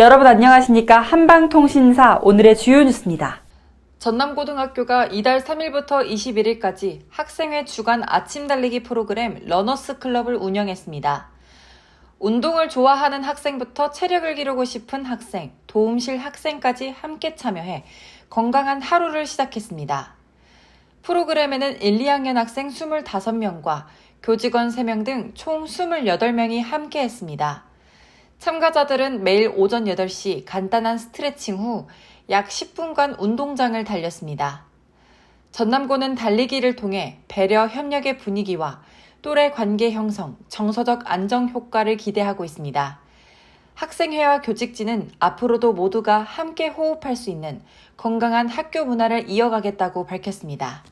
여러분 안녕하십니까? 한방통신사 오늘의 주요 뉴스입니다. 전남고등학교가 이달 3일부터 21일까지 학생회 주간 아침 달리기 프로그램 러너스 클럽을 운영했습니다. 운동을 좋아하는 학생부터 체력을 기르고 싶은 학생, 도움실 학생까지 함께 참여해 건강한 하루를 시작했습니다. 프로그램에는 1, 2학년 학생 25명과 교직원 3명 등 총 28명이 함께 했습니다. 참가자들은 매일 오전 8시 간단한 스트레칭 후 약 10분간 운동장을 달렸습니다. 전남고는 달리기를 통해 배려 협력의 분위기와 또래 관계 형성, 정서적 안정 효과를 기대하고 있습니다. 학생회와 교직진은 앞으로도 모두가 함께 호흡할 수 있는 건강한 학교 문화를 이어가겠다고 밝혔습니다.